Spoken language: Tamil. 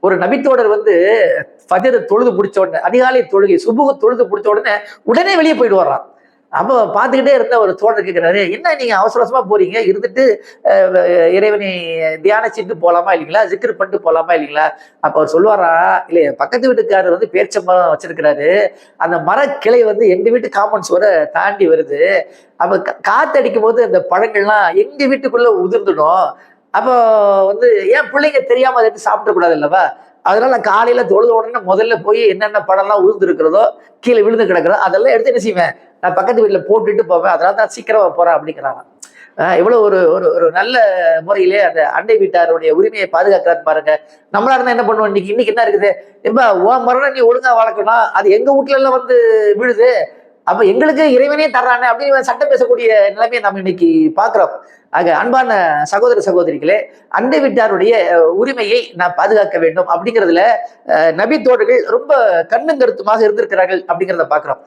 ஒரு நபித்தோடர் வந்து ஃபஜர் தொழுது பிடிச்ச உடனே அதிகாலை தொழுகை சுபுக தொழுது பிடிச்ச உடனே உடனே வெளியே போயிட்டு வர்றான். அப்போ பார்த்துக்கிட்டே இருந்த ஒரு தோழர் கேட்குறாரு என்ன நீங்கள் அவசர அவசரமாக போறீங்க? இருந்துட்டு இறைவனை தியானிச்சுட்டு போகலாமா இல்லைங்களா? ஜிக்ரு பண்ணிட்டு போகலாமா இல்லைங்களா? அப்போ அவர் சொல்லுவாரா இல்லை பக்கத்து வீட்டுக்காரர் வந்து பேரிச்ச மரம் வச்சிருக்கிறாரு. அந்த மரக்கிளை வந்து எங்கள் வீட்டு காம்பவுண்ட் சுவரை தாண்டி வருது. அப்போ கா- காத்து அடிக்கும் போது அந்த பழங்கள்லாம் எங்கள் வீட்டுக்குள்ளே உதிர்ந்துடும். அப்போ வந்து ஏன் பிள்ளைங்க தெரியாம அதை எடுத்து சாப்பிடக்கூடாது இல்லவா அதனால நான் காலையில தொழுத உடனே முதல்ல போய் என்னென்ன படம்லாம் உதிர்ந்து இருக்கிறதோ கீழே விழுந்து கிடக்கிறதோ அதெல்லாம் எடுத்து என்ன செய்வேன்? நான் பக்கத்து வீட்டில் போட்டுட்டு போவேன். அதனால தான் சீக்கிரமாக போறேன் அப்படிங்கிறாங்க இவ்வளோ இவ்வளவு ஒரு ஒரு ஒரு நல்ல முறையிலே அந்த அண்டை வீட்டாருடைய உரிமையை பாதுகாக்கிறான்னு பாருங்க. நம்மளா இருந்தா என்ன பண்ணுவோம்? இன்னைக்கு இன்னைக்கு என்ன இருக்குது? எப்ப உன் மரணம் நீ ஒழுங்கா வளர்க்கணும். அது எங்க வீட்டுல எல்லாம் வந்து விழுது? அப்ப எங்களுக்கு இறைவனே தர்றானே அப்படின்னு சட்டம் பேசக்கூடிய நிலைமையை நம்ம இன்னைக்கு பாக்குறோம் ஆக அன்பான சகோதர சகோதரிகளே அண்டை வீட்டாருடைய உரிமையை நான் பாதுகாக்க வேண்டும் அப்படிங்கிறதுல அஹ், நபி தோழர்கள் ரொம்ப கண்ணும் கருத்துமாக இருந்திருக்கிறார்கள் அப்படிங்கிறத பாக்குறோம்